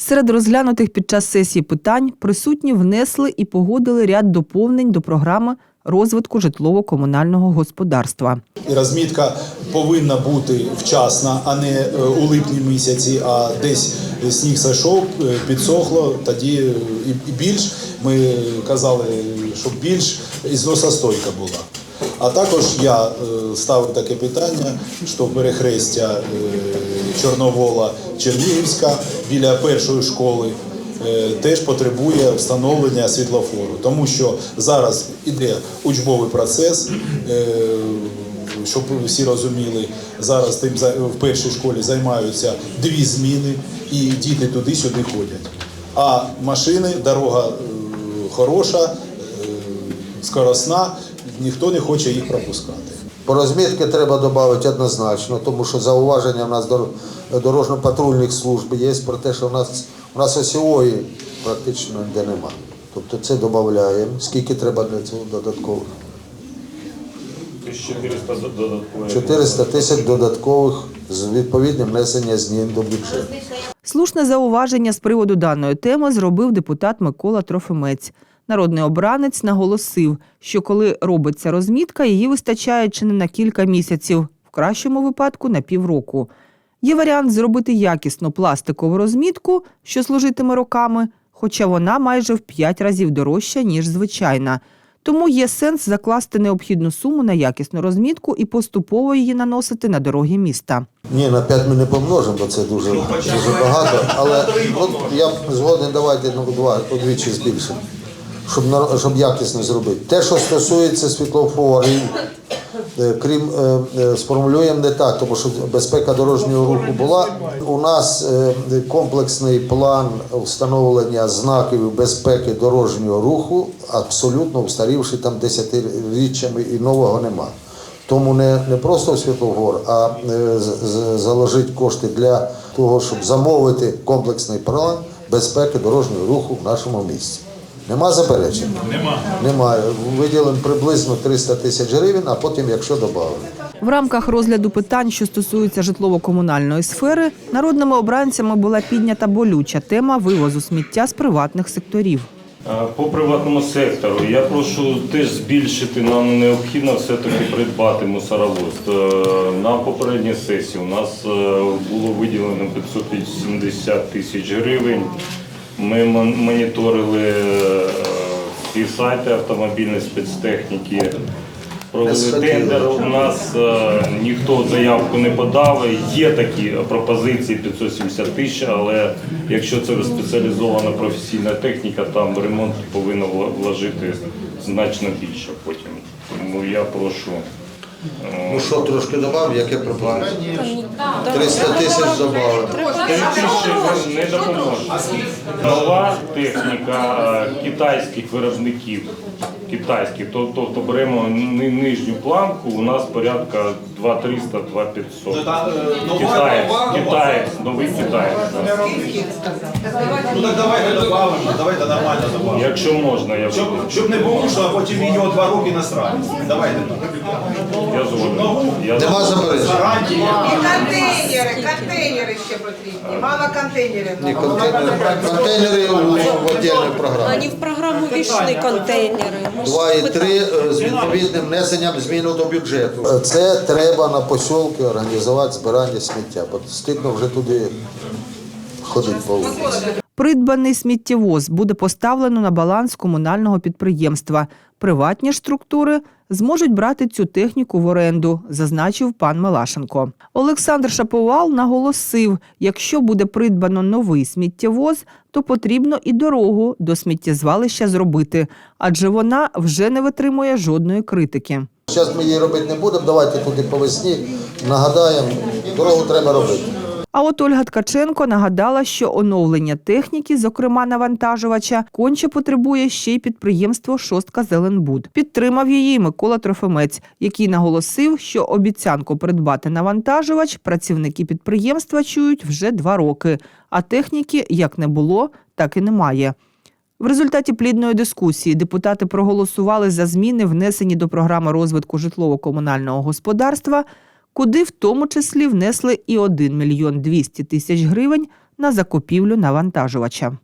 Серед розглянутих під час сесії питань присутні внесли і погодили ряд доповнень до програми розвитку житлово-комунального господарства. І розмітка повинна бути вчасна, а не е, у липні місяці, а десь сніг зайшов, е, підсохло, тоді е, і більш ми казали, щоб більш ізносостойка була. А також я ставив таке питання, що перехрестя Чорновола Чернігівська біля першої школи е, теж потребує встановлення світлофору, тому що зараз іде учбовий процес. е, Щоб всі розуміли, зараз тим в першій школі займаються дві зміни, і діти туди-сюди ходять. А машини, дорога е, хороша, скоросна, ніхто не хоче їх пропускати. По розмітки треба додати однозначно, тому що зауваження в нас дор- дорожньо-патрульних служб є про те, що в нас, у нас осьової практично ніде нема. Тобто це додаємо. Скільки треба для цього додаткових? 1400 додаткових. 400 тисяч додаткових з відповідним внесення змін до бюджету. Слушне зауваження з приводу даної теми зробив депутат Микола Трофимець. Народний обранець наголосив, що коли робиться розмітка, її вистачає чи не на кілька місяців, в кращому випадку на півроку. Є варіант зробити якісну пластикову розмітку, що служитиме роками, хоча вона майже в 5 разів дорожча, ніж звичайна. Тому є сенс закласти необхідну суму на якісну розмітку і поступово її наносити на дороги міста. Ні, на 5 ми не помножимо, бо це дуже, дуже багато. Але от я згоден, давайте ну, два, удвічі збільшимо, щоб, щоб якісно зробити. Те, що стосується світлофорів, е, крім е, е, сформулюємо не так, тому що безпека дорожнього руху була. У нас комплексний план встановлення знаків безпеки дорожнього руху абсолютно устарівший там десятиріччями і нового нема. Тому не, не просто в світлофор, а з- заложити кошти для того, щоб замовити комплексний план безпеки дорожнього руху в нашому місті. Нема заперечень? Нема. Немає. Виділимо приблизно 300 тисяч гривень, а потім, якщо додати. В рамках розгляду питань, що стосуються житлово-комунальної сфери, народними обранцями була піднята болюча тема вивозу сміття з приватних секторів. По приватному сектору я прошу теж збільшити. Нам необхідно все-таки придбати мусоровоз. Е, На попередній сесії у нас е, було виділено 570 тисяч гривень. Ми мон- моніторили е, всі сайти автомобільної спецтехніки. Провели тендер. У нас е, ніхто заявку не подав. Є такі пропозиції 570 тисяч, але якщо це спеціалізована професійна техніка, там ремонт повинно вла- вложити значно більше потім. Тому я прошу. Ну що, трошки додав, яке пропозиція? 300 тисяч додав. Три тисячі не допоможе. Нова техніка е, китайських виробників. Китайських, То- тобто беремо ни- нижню планку, у нас порядка 2300 2500 Китаєць, китаєць, новий китаєць. да. Ну так давайте додамо, давайте нормально додамо. Якщо можна, я Щоб, буду. щоб не було, що потім відео два роки насрались. Давайте так. Я згоден. Я Нема заперечень. Гарантії. І контейнери, контейнери ще потрібні. Мало контейнерів. Ні, контейнери, контейнери у- в віддільну програму. Они в программу війшли контейнери. Два і три е, з відповідним внесенням зміну до бюджету. Це треба на посілки організувати збирання сміття, бо стидно вже туди ходити по вулиці. Придбаний сміттєвоз буде поставлено на баланс комунального підприємства. Приватні ж структури зможуть брати цю техніку в оренду, зазначив пан Мелашенко. Олександр Шаповал наголосив: якщо буде придбано новий сміттєвоз, то потрібно і дорогу до сміттєзвалища зробити, адже вона вже не витримує жодної критики. Зараз ми її робити не будемо, давайте туди по весні нагадаємо, дорогу треба робити. А от Ольга Ткаченко нагадала, що оновлення техніки, зокрема навантажувача, конче потребує ще й підприємство Шостка Зеленбуд. Підтримав її Микола Трофимець, який наголосив, що обіцянку придбати навантажувач працівники підприємства чують вже два роки, а техніки як не було, так і немає. В результаті плідної дискусії депутати проголосували за зміни, внесені до програми розвитку житлово-комунального господарства, куди в тому числі внесли і 1 мільйон 200 тисяч гривень на закупівлю навантажувача.